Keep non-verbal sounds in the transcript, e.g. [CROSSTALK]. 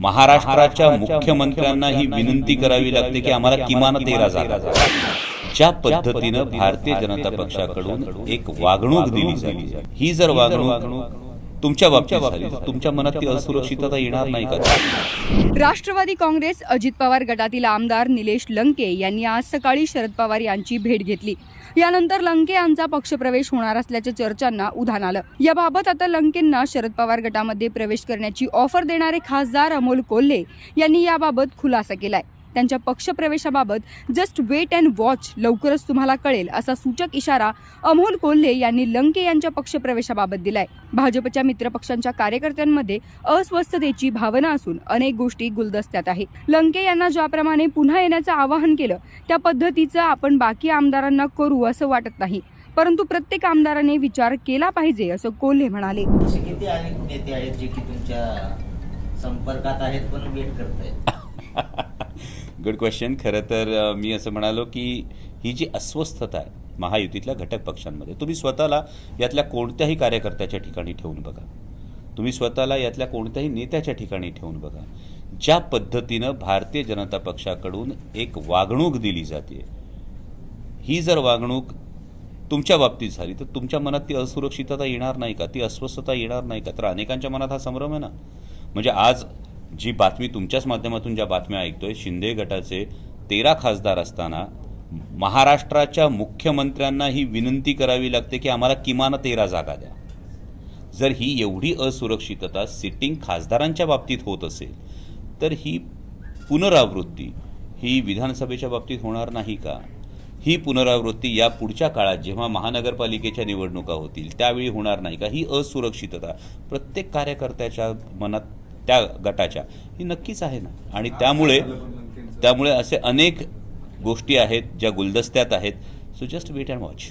महाराष्ट्राच्या मुख्यमंत्र्यांना ही विनंती करावी लागते की आम्हाला किमान तेरा जागा. ज्या पद्धतीनं भारतीय जनता पक्षाकडून एक वागणूक दिली जाते. ही जर वागणूक तुमच्या बाबतीत तुमच्या मनात ती असुरक्षितता येणार नाही का? राष्ट्रवादी काँग्रेस अजित पवार गटातील आमदार निलेश लंके यांनी आज सकाळी शरद पवार यांची भेट घेतली. यानंतर लंके यांचा पक्षप्रवेश होणार असल्याच्या चर्चांना उधाण आलं. याबाबत आता लंकेंना शरद पवार गटामध्ये प्रवेश करण्याची ऑफर देणारे खासदार अमोल कोल्हे यांनी याबाबत खुलासा केलाय. त्यांच्या पक्षप्रवेशाबाबत जस्ट वेट अँड वॉच लवकरच तुम्हाला कळेल असा सूचक इशारा अमोल कोल्हे यांनी लंके यांच्या पक्षप्रवेशाबाबत दिलाय. भाजपच्या मित्रपक्षांच्या कार्यकर्त्यांमध्ये अस्वस्थतेची भावना असून अनेक गोष्टी गुलदस्त्यात आहे लंके यांना ज्याप्रमाणे पुन्हा येण्याचं आवाहन केलं त्या पद्धतीचं आपण बाकी आमदारांना करू असं वाटत नाही. परंतु प्रत्येक आमदाराने विचार केला पाहिजे असं कोल्हे म्हणाले. असे किती अनेक नेते आहेत जे की तुमच्या संपर्कात आहेत पण वेट करतायत? [LAUGHS] गुड क्वेश्चन खरं तर मी असं म्हणालो की ही जी अस्वस्थता आहे महायुतीतल्या घटक पक्षांमध्ये तुम्ही स्वतःला यातल्या कोणत्याही कार्यकर्त्याच्या ठिकाणी ठेवून बघा. तुम्ही स्वतःला यातल्या कोणत्याही नेत्याच्या ठिकाणी ठेवून बघा. ज्या पद्धतीनं भारतीय जनता पक्षाकडून एक वागणूक दिली जाते ही जर वागणूक तुमच्या बाबतीत झाली तर तुमच्या मनात ती असुरक्षितता येणार नाही का? ती अस्वस्थता येणार नाही का? तर अनेकांच्या मनात हा संभ्रम आहे ना. म्हणजे आज जी बातमी तुमच्याच माध्यमातून ज्या बातम्या ऐकतोय शिंदे गटाचे तेरा खासदार असताना महाराष्ट्राच्या मुख्यमंत्र्यांना ही विनंती करावी लागते की आम्हाला किमान तेरा जागा द्या. जर ही एवढी असुरक्षितता सिटिंग खासदारांच्या बाबतीत होत असेल तर ही पुनरावृत्ती ही विधानसभेच्या बाबतीत होणार नाही का? ही पुनरावृत्ती या पुढच्या काळात जेव्हा महानगरपालिकेच्या निवडणुका होतील त्यावेळी होणार नाही का? ही असुरक्षितता. प्रत्येक कार्यकर्त्याच्या मनात त्या गटाच्या. ही नक्कीच आहे ना. आणि त्यामुळे त्यामुळे असे अनेक गोष्टी आहेत ज्या गुलदस्त्यात आहेत. So just wait and watch